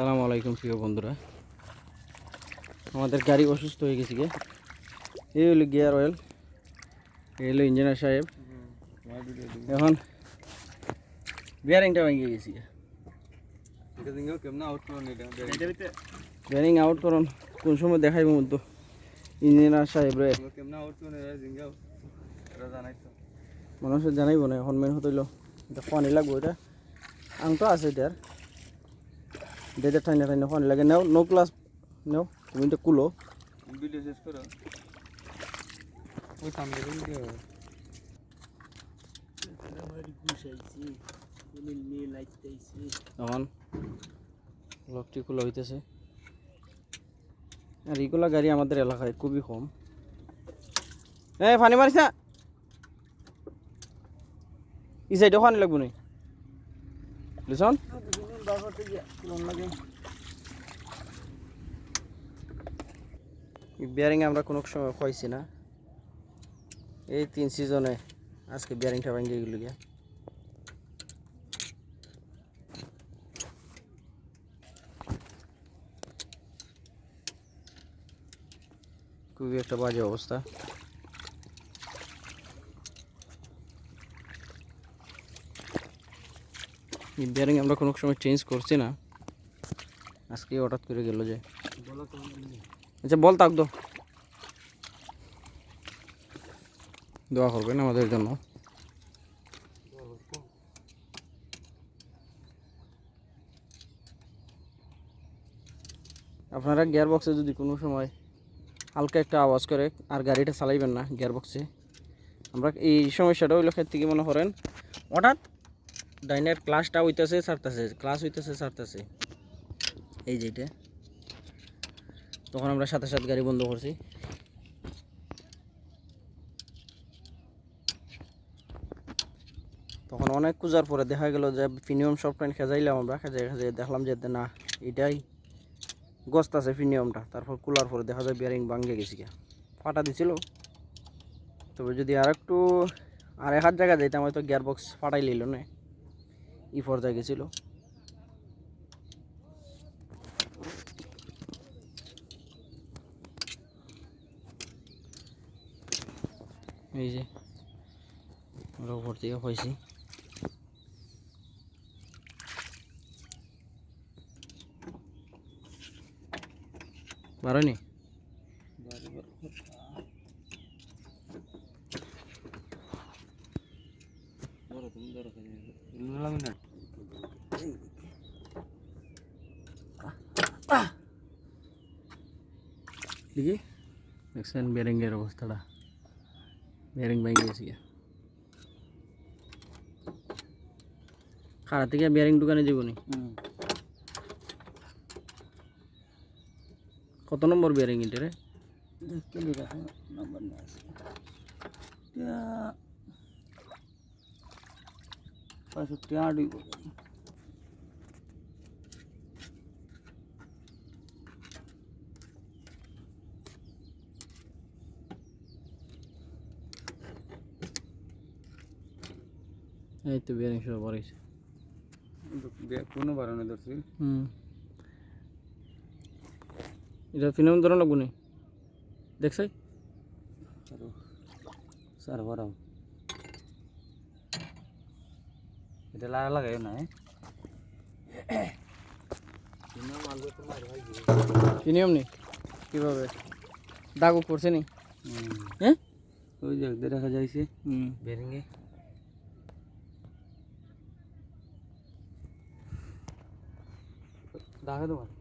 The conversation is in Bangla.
সালাম আলাইকুম, প্রিয় বন্ধুরা। আমাদের গাড়ি অসুস্থ হয়ে গেছে গে। এই হলো গিয়ার অয়েল, এই হলো ইঞ্জিনিয়ার সাহেব। এখন বিয়ারিংটা ভেঙে গেছি বিয়ারিং আউট করুন, কোন সময় দেখাইব মতো ইঞ্জিনিয়ার সাহেব রে। মানুষের জানাইব না, এখন মেন হতইল এটা পানি লাগবো, এটা আং তো আছে এটার। ডেটে ঠাইনা ঠাইনা পানি লাগে। নেও নো ক্লাস নেও তুমি এটা কুলো। এখন লকটি খোলা হইতেছে আর এইগুলা গাড়ি আমাদের এলাকায় খুবই কম। এই পানি মারিস না ই সাইডে পানি লাগবো নি? লিসন বিয়ারিং আমরা কোনো সময় খাইছি না। এই তিন সিজনে আজকে বিয়ারিংটা ভেঙে গেল গিয়া। খুবই একটা বাজে অবস্থা। বিয়ারিং আমরা কোনো সময় চেঞ্জ করছি না। আজকে হঠাৎ করে গেল যে। আচ্ছা বল তাক দোয়া করবেন আমাদের জন্য। আপনারা গিয়ার বক্সে যদি কোনো সময় হালকা একটা আওয়াজ করে, আর গাড়িটা চালাইবেন না গিয়ার বক্সে আমরা এই সমস্যাটা হইল ক্ষেত্রে থেকে মনে করেন, হঠাৎ ডাইনের ক্লাসটা হইতেছে ছাড়তেছে ক্লাস হইতেছে ছাড়তেছে এই যেটা তখন আমরা সাথে সাথে গাড়ি বন্ধ করছি। তখন অনেক খুঁজার পরে দেখা গেল যে প্রিমিয়াম সফটওয়্যার খেজাইলাম আমরা, খেজাই খেজাই দেখলাম যে না, এটাই গস্ত আছে প্রিমিয়ামটা তারপর কুলার পরে দেখা যায় বিয়ারিং ভাঙ্গে গেছি ফাটা দিছিল। তবে যদি আর একটু আর এক হাত জায়গা যাইতাম হয়তো গিয়ার বক্স ফাটাই লিল না। ই পর্যায়ে গেছিল। এই যে আমরা উপর থেকে পাইছি বারোনি দেখি দেখছেন বেরিংয়ের অবস্থাটা বেরিং ভেঙে গেছে গিয়া খাড়া থেকে বেরিং দোকানে যাব নি কত নম্বর বেরিং এটা রে পঁয়ষট্টি আট এই তো বেরিং সব পড়েছে কোনো বারণে ধরছি হুম এটা ফিনাম ধরো লাগবো নি দেখছাই স্যার বরং এটা লাগা লাগাই না ফিনিয়ম নি কীভাবে দাগও করছে নি হ্যাঁ ওই যে দেখা যাইছে হুম বেরিংয়ে দেখা তোমার